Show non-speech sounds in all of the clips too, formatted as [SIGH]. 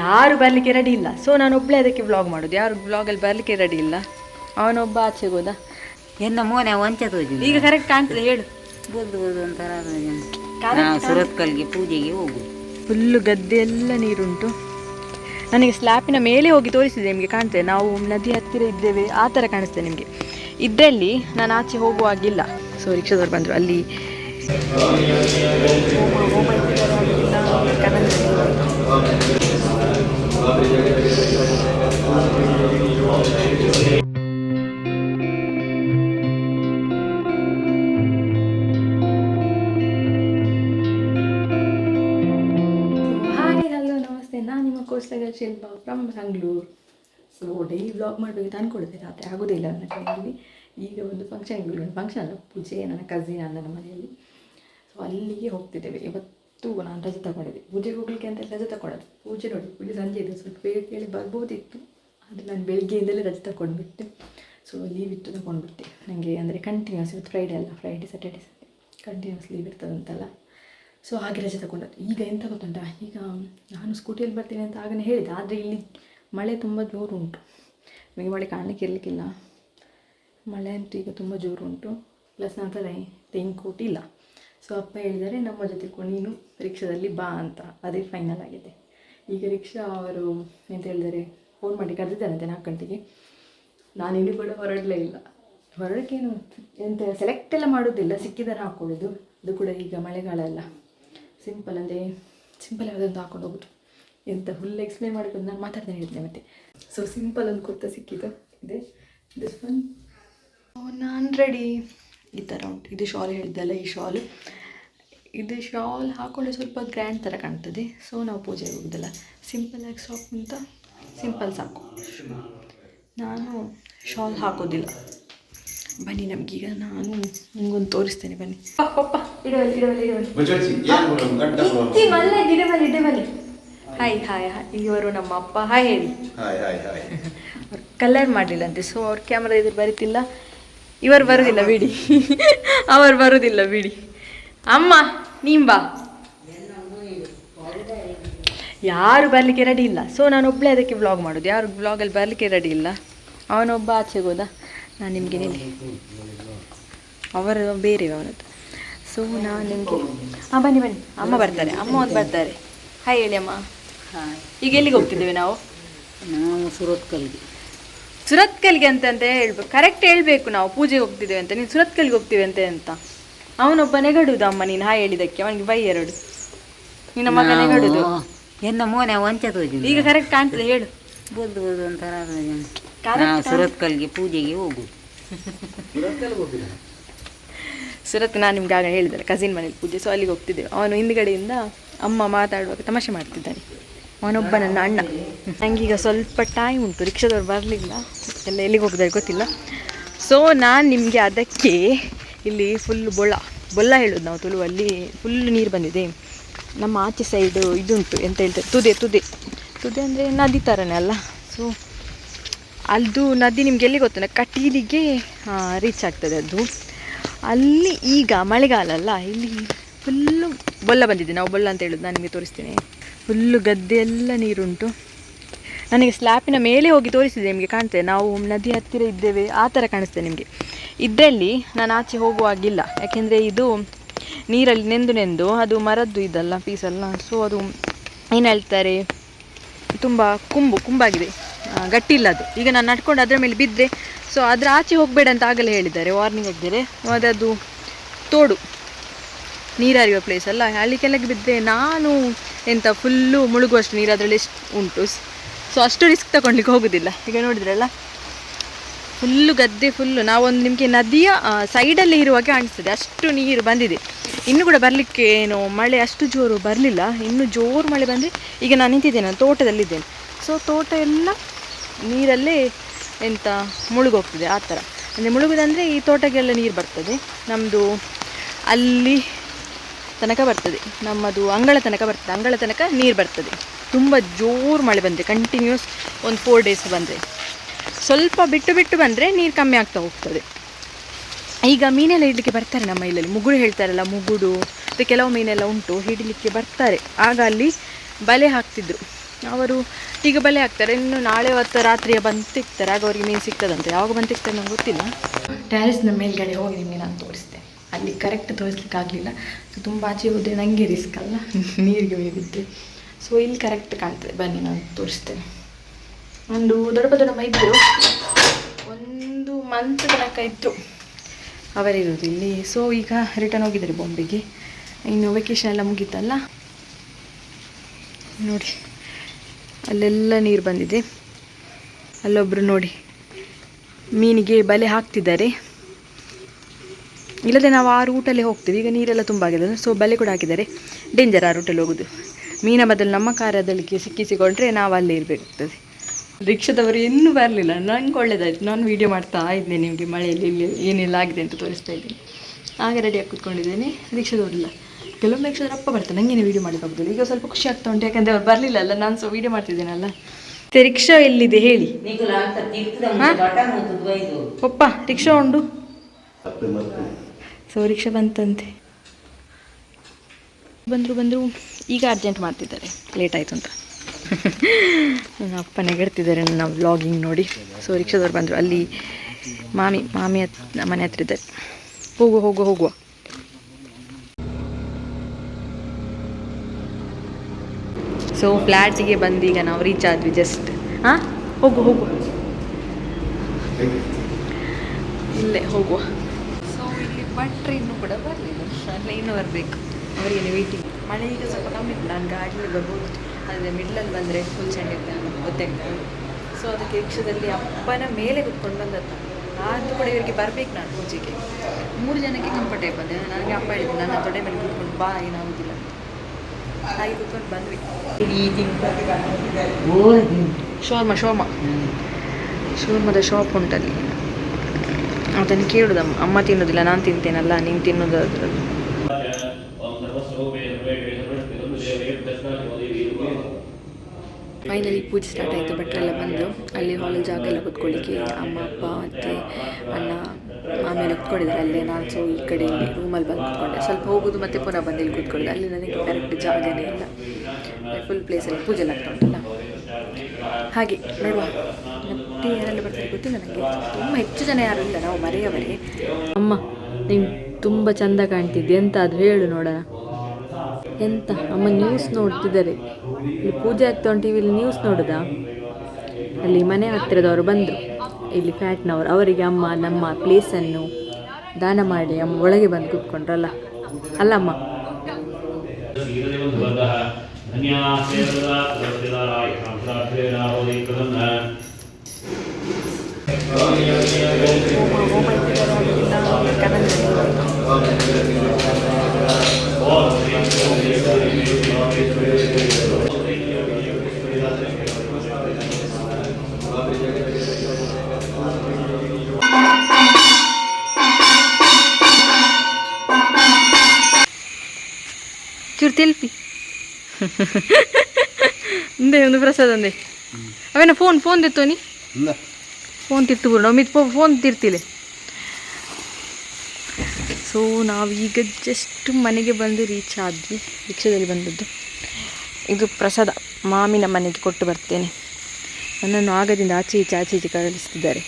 ಯಾರು ಬರಲಿಕ್ಕೆ ರೆಡಿ ಇಲ್ಲ. ಸೊ ನಾನು ಒಬ್ಬಳೇ ಅದಕ್ಕೆ ವ್ಲಾಗ್ ಮಾಡೋದು. ಯಾರು ವ್ಲಾಗಲ್ಲಿ ಬರಲಿಕ್ಕೆ ರೆಡಿ ಇಲ್ಲ. ಅವನೊಬ್ಬ ಆಚೆ ಹೋದ. ಎನ್ನ ಮೋನೆ ಒಂಚೆ ತೋಜಿ ಈಗ ಕರೆಕ್ಟ್ ಕಾಣ್ತದೆ ಹೇಳು. ಬೋದು ಬೋದು ಒಂಥರ. ಸುರತ್ಕಲ್ಗೆ ಪೂಜೆಗೆ ಹೋಗು ಫುಲ್ಲು ಗದ್ದೆ ಎಲ್ಲ ನೀರುಂಟು. ನನಗೆ ಸ್ಲ್ಯಾಪಿನ ಮೇಲೆ ಹೋಗಿ ತೋರಿಸಿದೆ ನಿಮಗೆ ಕಾಣ್ತದೆ. ನಾವು ನದಿ ಹತ್ತಿರ ಇದ್ದೇವೆ ಆ ಥರ ಕಾಣಿಸ್ತದೆ ನಿಮಗೆ. ಇದರಲ್ಲಿ ನಾನು ಆಚೆ ಹೋಗುವಾಗಿಲ್ಲ ಸೊ ರಿಕ್ಷಾದವ್ರು ಬಂದರು. ಅಲ್ಲಿ from Mangaluru so daily blog ಮಾಡಬೇಕು ಅಂದ್ಕೊಳ್ತೆ ರಾತ್ರಿ ಆಗೋದಿಲ್ಲ ನನ್ನ ಕೈಯಲ್ಲಿ ಈಗ ಒಂದು ಫಂಕ್ಷನ್ ಒಂದು ಫಂಕ್ಷನ್ ಅಲ್ಲ, ಪೂಜೆ, ನನ್ನ ಕಸಿನ್ ಅಣ್ಣನ ಮನೆಯಲ್ಲಿ. ಸೊ ಅಲ್ಲಿಗೆ ಹೋಗ್ತಿದ್ದೇವೆ. ಇವತ್ತು ನಾನು ರಜೆ ತಗೊಂಡಿದ್ದೆ ಪೂಜೆಗೆ ಹೋಗ್ಲಿಕ್ಕೆ ಅಂತ ರಜೆ ತಗೊಳ್ಳೋದು. ಪೂಜೆ ನೋಡಿ ಪೂಜೆ ಸಂಜೆ ಇದೆ. ಸ್ವಲ್ಪ ಬೇಗ ಕೇಳಿ ಬರ್ಬೋದಿತ್ತು. ಆದರೆ ನಾನು ಬೆಳಗ್ಗೆಯಿಂದಲೇ ರಜೆ ತಗೊಂಡ್ಬಿಟ್ಟೆ. ಸೊ ಲೀವ್ ಇತ್ತು ತಗೊಂಡ್ಬಿಟ್ಟೆ. ನನಗೆ ಅಂದರೆ ಕಂಟಿನ್ಯೂಸ್ ಇವತ್ತು ಫ್ರೈಡೇ ಅಲ್ಲ. Friday Saturday Sunday continuous leave ಇರ್ತದಂತಲ್ಲ. So ಹಾಗೆ ರಜೆ ತಗೊಂಡದ್ದು. ಈಗ ಎಂತ ಗೊತ್ತುಂಟ? ಈಗ ನಾನು ಸ್ಕೂಟಿಯಲ್ಲಿ ಬರ್ತೀನಿ ಅಂತ ಆಗನೇ ಹೇಳಿದೆ. ಆದರೆ ಇಲ್ಲಿ ಮಳೆ ತುಂಬ ಜೋರು ಉಂಟು. ನಿಮಗೆ ಮಳೆ ಕಾಣಲಿಕ್ಕೆ ಇರಲಿಕ್ಕಿಲ್ಲ. ಮಳೆ ಅಂತೂ ಈಗ ತುಂಬ ಜೋರು ಉಂಟು. ಪ್ಲಸ್ ನನ್ನ ರೈನ್ ಕೋಟ್ ಇಲ್ಲ. ಸೊ ಅಪ್ಪ ಹೇಳಿದರೆ, ನಮ್ಮ ಜೊತೆ ಕೊನೀನು ರಿಕ್ಷಾದಲ್ಲಿ ಬಾ ಅಂತ. ಅದೇ ಫೈನಲ್ ಆಗಿದೆ. ಈಗ ರಿಕ್ಷಾ ಅವರು ಎಂತ ಹೇಳಿದರೆ? ಫೋನ್ ಮಾಡಿ ಕರೆದಿದ್ದಾರಂತೆ ನಾಲ್ಕು ಗಂಟೆಗೆ. ನಾನು ಇಲ್ಲಿ ಕೂಡ ಹೊರಡಲೇ ಇಲ್ಲ. ಹೊರಡಕ್ಕೇನು ಎಂತ ಸೆಲೆಕ್ಟ್ ಎಲ್ಲ ಮಾಡೋದಿಲ್ಲ. ಸಿಕ್ಕಿದರೆ ಹಾಕ್ಕೊಳ್ಳೋದು ಅದು ಕೂಡ ಈಗ ಮಳೆಗಾಲ ಅಲ್ಲ. ಸಿಂಪಲ್ ಅಂದರೆ ಸಿಂಪಲ್ ಯಾವುದೊಂದು ಹಾಕೊಂಡು ಹೋಗೋದು ಎಂತ ಫುಲ್ ಎಕ್ಸ್ಪ್ಲೇನ್ ಮಾಡಿಕೊಂಡು ನಾನು ಮಾತಾಡ್ತೇನೆ ಹೇಳ್ತೇನೆ ಮತ್ತೆ. ಸೊ ಸಿಂಪಲ್ ಒಂದು ಕುರ್ತಾ ಸಿಕ್ಕಿದ್ದು ಇದೆ. ದಿಸ್ ಒನ್ ನಾನು ರೆಡಿ ಈ ಥರ ಉಂಟು. ಇದು ಶಾಲ್ ಹೇಳಿದ್ದಲ್ಲ ಈ ಶಾಲ್ ಇದು ಶಾಲ್ ಹಾಕೊಂಡ್ರೆ ಸ್ವಲ್ಪ ಗ್ರ್ಯಾಂಡ್ ಥರ ಕಾಣ್ತದೆ. ಸೊ ನಾವು ಪೂಜೆಗೆ ಹೋಗೋದಲ್ಲ. ಸಿಂಪಲ್ ಆಗಿ ಸಾಕು ಅಂತ ಸಿಂಪಲ್ ಸಾಕು. ನಾನು ಶಾಲ್ ಹಾಕೋದಿಲ್ಲ. ಬನ್ನಿ ನಮಗೀಗ ನಾನು ನಿಮ್ಗೊಂದು ತೋರಿಸ್ತೇನೆ ಬನ್ನಿ. ಹಾಯ್ ಹಾಯ್ ಹಾಯ್ ಇವರು ನಮ್ಮ ಅಪ್ಪ ಹಾಯ್ ಹೇಳಿ. ಕಲರ್ ಮಾಡಲಿಲ್ಲಂತೆ ಸೊ ಅವ್ರ ಕ್ಯಾಮ್ರಾ ಇದ್ರ ಬರೀತಿಲ್ಲ. ಇವರು ಬರೋದಿಲ್ಲ ಬಿಡಿ. ಅವರು ಬರೋದಿಲ್ಲ ಬಿಡಿ. ಅಮ್ಮ ನೀನ್ ಬಾ. ಯಾರು ಬರಲಿಕ್ಕೆ ರೆಡಿ ಇಲ್ಲ. ಸೊ ನಾನು ಒಬ್ಬಳೇ ಅದಕ್ಕೆ ವ್ಲಾಗ್ ಮಾಡೋದು. ಯಾರು ವ್ಲಾಗಲ್ಲಿ ಬರಲಿಕ್ಕೆ ರೆಡಿ ಇಲ್ಲ? ಅವನೊಬ್ಬ ಆಚೆಗೆ ಹೋದ. ನಾನು ನಿಮಗೆ ಹೇಳಿ. ಅವರು ಬೇರೆ ಅವರದ್ದು. ಸೊ ನಾನು ನಿಮಗೆ ಹಾಂ ಬನ್ನಿ ಬನ್ನಿ. ಅಮ್ಮ ಬರ್ತಾರೆ. ಅಮ್ಮ ಒಂದು ಬರ್ತಾರೆ. ಹಾಯ್ ಹೇಳಿ ಅಮ್ಮ. ಹಾಯ್ ಈಗ ಎಲ್ಲಿಗೆ ಹೋಗ್ತಿದ್ದೇವೆ ನಾವು? ನಾವು ಸುರತ್ಕಲ್ಗೆ ಸುರತ್ಕಲ್ಗೆ ಅಂತ ಅಂತ ಹೇಳ್ಬೇಕು. ಕರೆಕ್ಟ್ ಹೇಳಬೇಕು ನಾವು. ಪೂಜೆಗೆ ಹೋಗ್ತಿದ್ದೇವೆ ಅಂತ. ನೀನು ಸುರತ್ಕಲ್ಗೆ ಹೋಗ್ತೀವಿ ಅಂತ ಅಂತ ಅವನೊಬ್ಬ ನೆಗಡುದು ಅಮ್ಮ ನೀನು. ಹಾಯ್ ಹೇಳಿದ್ದಕ್ಕೆ ಅವನಿಗೆ ಬೈ ಎರಡು. ನಿನ್ನ ಮಗ ನೆಗಡುದು. ಎನ್ನ ಮೋನೆ ಒಂಚೆ ಈಗ ಕರೆಕ್ಟ್ ಕಾಣ್ತದೆ. ಹೇಳು. ಬೋದು ಬೋದು ಅಂತ ನಾವು ಸುರತ್ಕಲ್ಗೆ ಪೂಜೆಗೆ ಹೋಗು ಸುರತ್ ನಾನು ನಿಮ್ಗೆ ಆಗ ಹೇಳಿದ್ದಾರೆ ಕಸಿನ್ ಮನೇಲಿ ಪೂಜೆ. ಸೊ ಅಲ್ಲಿಗೆ ಹೋಗ್ತಿದ್ದೇವೆ. ಅವನು ಹಿಂದ್ಗಡೆಯಿಂದ ಅಮ್ಮ ಮಾತಾಡುವಾಗ ತಮಾಷೆ ಮಾಡ್ತಿದ್ದಾನೆ. ಅವನೊಬ್ಬ ನನ್ನ ಅಣ್ಣ ನನಗೀಗ ಸ್ವಲ್ಪ ಟೈಮ್ ಉಂಟು. ರಿಕ್ಷಾದವ್ರು ಬರಲಿಲ್ಲ. ಎಲ್ಲ ಎಲ್ಲಿಗೆ ಹೋಗಿದ್ದಾರೆ ಗೊತ್ತಿಲ್ಲ. ಸೊ ನಾನು ನಿಮಗೆ ಅದಕ್ಕೆ ಇಲ್ಲಿ ಫುಲ್ ಬೊಳ್ಳ ಬೊಲ್ಲ ಹೇಳೋದು ನಾವು ತುಳುವಲ್ಲಿ. ಫುಲ್ ನೀರು ಬಂದಿದೆ. ನಮ್ಮ ಆಚೆ ಸೈಡು ಇದುಂಟು ಎಂತ ಹೇಳ್ತಾರೆ. ತುದೆ ತುದೆ. ತುದೆ ಅಂದರೆ ನದಿ ಥರನೇ ಅಲ್ಲ. ಸೊ ಅದು ನದಿ ನಿಮ್ಗೆ ಎಲ್ಲಿ ಗೊತ್ತಿಲ್ಲ ಕಟೀಲಿಗೆ ರೀಚ್ ಆಗ್ತದೆ ಅದು. ಅಲ್ಲಿ ಈಗ ಮಳೆಗಾಲ ಅಲ್ಲ, ಇಲ್ಲಿ ಫುಲ್ಲು ಬೊಲ್ಲ ಬಂದಿದೆ. ನಾವು ಬೊಲ್ಲ ಅಂತ ಹೇಳೋದು, ನಾನು ನಿಮಗೆ ತೋರಿಸ್ತೀನಿ. ಫುಲ್ಲು ಗದ್ದೆ ಎಲ್ಲ ನೀರುಂಟು. ನನಗೆ ಸ್ಲ್ಯಾಪಿನ ಮೇಲೆ ಹೋಗಿ ತೋರಿಸಿದೆ ನಿಮಗೆ ಕಾಣ್ತದೆ. ನಾವು ನದಿ ಹತ್ತಿರ ಇದ್ದೇವೆ, ಆ ಥರ ಕಾಣಿಸ್ತದೆ ನಿಮಗೆ. ಇದರಲ್ಲಿ ನಾನು ಆಚೆ ಹೋಗುವಾಗಿಲ್ಲ. ಯಾಕೆಂದರೆ ಇದು ನೀರಲ್ಲಿ ನೆಂದು ನೆಂದು, ಅದು ಮರದ್ದು ಇದಲ್ಲ, ಪೀಸಲ್ಲ. ಸೊ ಅದು ಏನು ಹೇಳ್ತಾರೆ? ತುಂಬ ಕುಂಬು, ಕುಂಬಾಗಿದೆ. ಗಟ್ಟಿ ಇಲ್ಲ ಅದು ಈಗ ನಾನು ನಡ್ಕೊಂಡು ಅದರ ಮೇಲೆ ಬಿದ್ದರೆ ಸೊ ಅದರ ಆಚೆ ಹೋಗಬೇಡ ಅಂತ ಆಗಲೇ ಹೇಳಿದ್ದಾರೆ. ವಾರ್ನಿಂಗ್ ಆಗಿದ್ದಾರೆ ಅದು ತೋಡು. ನೀರರಿಯುವ ಪ್ಲೇಸ್ ಅಲ್ಲ. ಅಲ್ಲಿ ಕೆಳಗೆ ಬಿದ್ದರೆ ನಾನು ಎಂತ ಫುಲ್ಲು ಮುಳುಗುವಷ್ಟು ನೀರು ಅದರಲ್ಲಿ ಎಷ್ಟು ಉಂಟು. ಸೊ ಅಷ್ಟು ರಿಸ್ಕ್ ತಗೊಳ್ಲಿಕ್ಕೆ ಹೋಗೋದಿಲ್ಲ. ಈಗ ನೋಡಿದ್ರಲ್ಲ? ಫುಲ್ಲು ಗದ್ದೆ ಫುಲ್ಲು ನಾವೊಂದು ನಿಮಗೆ ನದಿಯ ಸೈಡಲ್ಲಿ ಇರುವಾಗ ಕಾಣಿಸ್ತದೆ. ಅಷ್ಟು ನೀರು ಬಂದಿದೆ. ಇನ್ನು ಕೂಡ ಬರಲಿಕ್ಕೆ ಏನು ಮಳೆ ಅಷ್ಟು ಜೋರು ಬರಲಿಲ್ಲ. ಇನ್ನು ಜೋರು ಮಳೆ ಬಂದರೆ ಈಗ ನಾನು ನಿಂತಿದ್ದೇನೆ, ನಾನು ತೋಟದಲ್ಲಿದ್ದೇನೆ. ಸೊ ತೋಟ ಎಲ್ಲ ನೀರಲ್ಲೇ ಎಂತ ಮುಳುಗೋಗ್ತದೆ, ಆ ಥರ. ಅಂದರೆ ಮುಳುಗೋದಂದರೆ ಈ ತೋಟಕ್ಕೆಲ್ಲ ನೀರು ಬರ್ತದೆ. ನಮ್ಮದು ಅಲ್ಲಿ ತನಕ ಬರ್ತದೆ. ನಮ್ಮದು ಅಂಗಳ ತನಕ ಬರ್ತದೆ. ಅಂಗಳ ತನಕ ನೀರು ಬರ್ತದೆ. ತುಂಬ ಜೋರು ಮಳೆ ಬಂದರೆ ಕಂಟಿನ್ಯೂಸ್ ಒಂದು ಫೋರ್ ಡೇಸ್ ಬಂದರೆ. ಸ್ವಲ್ಪ ಬಿಟ್ಟು ಬಿಟ್ಟು ಬಂದರೆ ನೀರು ಕಮ್ಮಿ ಆಗ್ತಾ ಹೋಗ್ತದೆ. ಈಗ ಮೀನೆಲ್ಲ ಇಡಲಿಕ್ಕೆ ಬರ್ತಾರೆ ನಮ್ಮ ಇಲ್ಲಲ್ಲಿ. ಮುಗುಡು ಹೇಳ್ತಾರಲ್ಲ, ಮುಗುಡು. ಮತ್ತು ಕೆಲವು ಮೀನೆಲ್ಲ ಉಂಟು, ಹಿಡಿಲಿಕ್ಕೆ ಬರ್ತಾರೆ. ಆಗ ಅಲ್ಲಿ ಬಲೆ ಹಾಕ್ತಿದ್ರು. ಅವರು ಈಗ ಬಲೆ ಹಾಕ್ತಾರೆ. ಇನ್ನು ನಾಳೆ ಹೊತ್ತು ರಾತ್ರಿಯ ಬಂದು ತಿಕ್ತಾರೆ ಆಗ ಅವರಿಗೆ ಮೀನು ಸಿಗ್ತದಂತೆ. ಯಾವಾಗ ಬಂದು ತಿಕ್ತಾರೆ ನಂಗೆ ಗೊತ್ತಿಲ್ಲ. ಟ್ಯಾರಿಸ್ನ ಮೇಲ್ಗಡೆ ಹೋಗಿ ನಿಮಗೆ ನಾನು ತೋರಿಸ್ತೆ ಅಲ್ಲಿ ಕರೆಕ್ಟ್ ತೋರಿಸ್ಲಿಕ್ಕೆ ಆಗಲಿಲ್ಲ. ಸೊ ತುಂಬ ಆಚೆ ಹೋದರೆ ನನಗೆ ರಿಸ್ಕ್ ಅಲ್ಲ. [LAUGHS] ನೀರಿಗೆ ಬಿದ್ದರೆ ಸೊ ಇಲ್ಲಿ ಕರೆಕ್ಟ್ ಕಾಣ್ತದೆ. ಬನ್ನಿ ನಾನು ತೋರಿಸ್ತೇನೆ. ಒಂದು ದೊಡ್ಡ ದೊಡ್ಡ ಮೈದ್ರು. ಒಂದು ಮಂತ್ ತನಕ ಇತ್ತು ಅವರಿರೋದು ಇಲ್ಲಿ. ಸೊ ಈಗ ರಿಟರ್ನ್ ಹೋಗಿದ್ದಾರೆ ಬಾಂಬೆಗೆ ಇನ್ನು ವೆಕೇಶನ್ ಎಲ್ಲ ಮುಗೀತಲ್ಲ? ನೋಡಿ. ಅಲ್ಲೆಲ್ಲ ನೀರು ಬಂದಿದೆ. ಅಲ್ಲೊಬ್ಬರು ನೋಡಿ, ಮೀನಿಗೆ ಬಲೆ ಹಾಕ್ತಿದ್ದಾರೆ. ಇಲ್ಲದೆ ನಾವು ಆ ರೂಟಲ್ಲೇ ಹೋಗ್ತೀವಿ, ಈಗ ನೀರೆಲ್ಲ ತುಂಬ ಆಗಿದೆ ಸೊ ಬಲೆ ಕೂಡ ಹಾಕಿದ್ದಾರೆ. ಡೇಂಜರ್ ಆ ರೂಟಲ್ಲಿ ಹೋಗೋದು. ಮೀನ ಬದಲು ನಮ್ಮ ಕಾರದಲ್ಲಿ ಸಿಕ್ಕಿಸಿಕೊಂಡ್ರೆ ನಾವು ಅಲ್ಲೇ ಇರಬೇಕಾಗ್ತದೆ. ರಿಕ್ಷಾದವರು ಇನ್ನೂ ಬರಲಿಲ್ಲ. ನಂಗೆ ಒಳ್ಳೇದಾಯ್ತು. ನಾನು ವೀಡಿಯೋ ಮಾಡ್ತಾ ಇದ್ದೆ ನಿಮಗೆ ಮಳೆಯಲ್ಲಿ, ಇಲ್ಲಿ ಏನೆಲ್ಲ ಆಗಿದೆ ಅಂತ ತೋರಿಸ್ತಾ ಇದ್ದೀನಿ. ಆಗ ರೆಡಿಯಾಗಿ ಕೂತ್ಕೊಂಡಿದ್ದೇನೆ. ರಿಕ್ಷಾದವರಿಲ್ಲ ಕೆಲವೊಂದು ರಿಕ್ಷಾದವ್ರು ಅಪ್ಪ ಬರ್ತಾರೆ ವಿಡಿಯೋ ವೀಡಿಯೋ ಮಾಡೋಕ್ಕಾಗೋದಿಲ್ಲ ಈಗ ಸ್ವಲ್ಪ ಖುಷಿ ಆಗ್ತಾ ಉಂಟು, ಯಾಕಂದ್ರೆ ಅವ್ರು ಬರಲಿಲ್ಲ ಅಲ್ಲ, ನಾನು ಸೊ ವೀಡಿಯೋ ಮಾಡ್ತಿದ್ದೇನಲ್ಲ. ರಿಕ್ಷಾ ಎಲ್ಲಿದೆ ಹೇಳಿ. ಒಪ್ಪ, ರಿಕ್ಷಾ ಉಂಡು. ಸೊ ರಿಕ್ಷಾ ಬಂತಂತೆ. ಬಂದರು ಬಂದರು, ಈಗ ಅರ್ಜೆಂಟ್ ಮಾಡ್ತಿದ್ದಾರೆ. ಲೇಟ್ ಆಯಿತು ಅಂತ. ನನ್ನ ಅಪ್ಪ ನೆಗಡ್ತಿದ್ದಾರೆ ನನ್ನ ವ್ಲಾಗಿಂಗ್ ನೋಡಿ. ಸೊ ರಿಕ್ಷಾದವ್ರು ಬಂದರು. ಅಲ್ಲಿ ಮಾಮಿ ಮಾಮಿ ಹತ್ ಮನೆ ಹತ್ರ ಇದ್ದಾರೆ. ಹೋಗುವ ಹೋಗುವ ಹೋಗುವ. ಸೊ ಫ್ಲ್ಯಾಟ್ಸಿಗೆ ಬಂದು ಈಗ ನಾವು ರೀಚ್ ಆದ್ವಿ ಜಸ್ಟ್ ಹಾಂ ಹೋಗು ಹೋಗು. ಇಲ್ಲೇ, ಹೋಗುವ. ಸೊ ಇಲ್ಲಿ ಭಟ್ರು ಇನ್ನೂ ಕೂಡ ಬರಲಿಲ್ಲ. ಇನ್ನೂ ಬರಬೇಕು. ಅವರಿಗೆ ವೇಟಿಂಗ್ ಮಳೆ ಈಗ ಸ್ವಲ್ಪ ಕಮ್ಮಿ ಇತ್ತು ನಾನು ಗಾಡಿಯಲ್ಲಿ ಬರ್ಬೋದು. ಆದರೆ ಮಿಡ್ಲಲ್ಲಿ ಬಂದರೆ ಫುಲ್ ಚೆಂಡ ಗೊತ್ತಾಗ್ತದೆ ಸೊ ಅದಕ್ಕೆ ರಿಕ್ಷಾದಲ್ಲಿ ಅಪ್ಪನ ಮೇಲೆ ಕುತ್ಕೊಂಡು ಬಂದತ್ತ ಆದರೂ ಕೂಡ ಇವರಿಗೆ ಬರಬೇಕು ನಾನು ಪೂಜೆಗೆ. ಮೂರು ಜನಕ್ಕೆ ಕಂಫರ್ಟೇಬಲ್ ನನಗೆ ಅಪ್ಪ ಹೇಳಿದ್ದೆ ನನ್ನ ತೊಡೆ ಮೇಲೆ ಕುತ್ಕೊಂಡು ಬಾ, ಏನಾಗೋದಿಲ್ಲ. ಹಾಗೆ ಶೋರ್ಮಾ ಬಂದ್ವಿ ಶೋರ್ಮ ಶೋರ್ಮ ಶೋರ್ಮದ ಶಾಪ್ ಉಂಟಲ್ಲಿ ಅದನ್ನು ಕೇಳುದಮ್ಮ ಅಮ್ಮ ತಿನ್ನೋದಿಲ್ಲ ನಾನು ತಿಂತೇನಲ್ಲ ನೀನು ತಿನ್ನೋದು ಫೈನಲಿ ಪೂಜೆ ಸ್ಟಾರ್ಟ್ ಆಯಿತು ಭಟ್ರೆಲ್ಲ ಬಂದು ಅಲ್ಲಿ ಹಾಲಲ್ಲಿ ಜಾಗ ಎಲ್ಲ ಕುತ್ಕೊಳ್ಳಿಕ್ಕೆ ಅಮ್ಮ ಅಪ್ಪ ಅತ್ತೆ ಅಣ್ಣ ಆಮೇಲೆ ಕೂತ್ಕೊಂಡಿದ್ದಾರೆ. ಅಲ್ಲೇ ನಾನು ಸೊ ಈ ಕಡೆ ಇಲ್ಲಿ ರೂಮಲ್ಲಿ ಬಂದು ಕೂತ್ಕೊಂಡೆ. ಸ್ವಲ್ಪ ಹೋಗೋದು ಮತ್ತೆ ಪುನಃ ಬಂದು ಇಲ್ಲಿ ಕೂತ್ಕೊಳ್ಳೋದು. ಅಲ್ಲಿ ನನಗೆ ಕರೆಕ್ಟ್ ಜಾಗನೇ ಇಲ್ಲ. ಫುಲ್ ಪ್ಲೇಸಲ್ಲಿ ಪೂಜೆ ಆಗ್ತಾ ಉಂಟಲ್ಲ? ಹಾಗೆ, ನೋಡುವ. ಮತ್ತೆ ಯಾರೆಲ್ಲ ಬರ್ತಾರೆ ಗೊತ್ತಿಲ್ಲ ನನಗೆ. ತುಂಬ ಹೆಚ್ಚು ಜನ ಯಾರು ಇಲ್ಲ. ನಾವು ಮರೆಯವರೇ. ಅಮ್ಮ, ನೀನು ತುಂಬ ಚಂದ ಕಾಣ್ತಿದ್ದೆ. ಎಂತ ಅದು ಹೇಳು ನೋಡೋಣ. ಎಂತ? ಅಮ್ಮ ನ್ಯೂಸ್ ನೋಡ್ತಿದ್ದಾರೆ. ಇಲ್ಲಿ ಪೂಜೆ ಆಗ್ತಾ ಉಂಟು. ಟಿವಿಲಿ ನ್ಯೂಸ್ ನೋಡುದಾ? ಅಲ್ಲಿ ಮನೆ ಹತ್ತಿರದವರು ಬಂದರು. ಇಲ್ಲಿ ಫ್ಯಾಟ್ನವರು ಅವರಿಗೆ ಅಮ್ಮ ನಮ್ಮ ಪ್ಲೇಸನ್ನು ದಾನ ಮಾಡಿ ಅಮ್ಮ ಒಳಗೆ ಬಂದು ಕೂತ್ಕೊಂಡ್ರಲ್ಲ? ಅಲ್ಲಮ್ಮ. ತೆಲ್ಪಿ ಒಂದೇ ಒಂದು ಪ್ರಸಾದ ಒಂದೇ ಅವೇನ ಫೋನ್ ಫೋನ್ ತಿತ್ತೋನಿ ಫೋನ್ ತಿರ್ತು ಬಿಡು ನಾವು ಮಿತ್ ಫೋನ್ ತಿರ್ತಿಲೆ ಸೊ ನಾವೀಗ ಜಸ್ಟ್ ಮನೆಗೆ ಬಂದು ರೀಚ್ ಆದ್ವಿ ರಿಕ್ಷಾದಲ್ಲಿ ಬಂದದ್ದು ಇದು ಪ್ರಸಾದ ಮಾಮಿನ ಮನೆಗೆ ಕೊಟ್ಟು ಬರ್ತೇನೆ ನನ್ನನ್ನು ಆಗದಿಂದ ಆಚೆ ಈಚೆ ಆಚೆ ಈಚೆ ಕಳಿಸ್ತಿದ್ದಾರೆ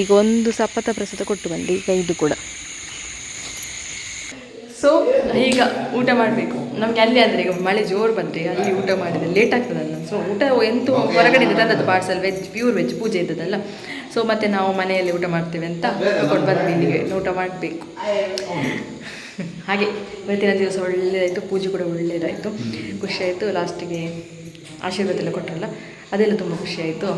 ಈಗ ಒಂದು ಸಪತ ಪ್ರಸಾದ ಕೊಟ್ಟು ಬಂದೆ ಈಗ ಇದು ಕೂಡ ಸೊ ಈಗ ಊಟ ಮಾಡಬೇಕು. ನಮಗೆ ಅಲ್ಲಿ ಅಂದರೆ ಈಗ ಮಳೆ ಜೋರು ಬಂದರೆ ಅಲ್ಲಿ ಊಟ ಮಾಡಿದರೆ ಲೇಟ್ ಆಗ್ತದಲ್ಲ. ಸೊ ಊಟ ಎಂತೂ ಹೊರಗಡೆ ತಂದದ್ದು ಪಾರ್ಸಲ್ ವೆಜ್ ಪ್ಯೂರ್ ವೆಜ್ ಪೂಜೆ ಇದ್ದದಲ್ಲ ಸೊ ಮತ್ತೆ ನಾವು ಮನೆಯಲ್ಲಿ ಊಟ ಮಾಡ್ತೇವೆ ಅಂತ ತಗೊಂಡು ಬಂದ್ವಿ ಇಲ್ಲಿಗೆ. ಊಟ ಮಾಡಬೇಕು. ಹಾಗೆ ಇವತ್ತಿನ ದಿವಸ ಒಳ್ಳೆಯದಾಯಿತು ಪೂಜೆ ಕೂಡ ಒಳ್ಳೆಯದಾಯಿತು ಖುಷಿಯಾಯಿತು ಲಾಸ್ಟಿಗೆ ಆಶೀರ್ವಾದ ಎಲ್ಲ ಕೊಟ್ಟರಲ್ಲ ಅದೆಲ್ಲ ತುಂಬ ಖುಷಿಯಾಯಿತು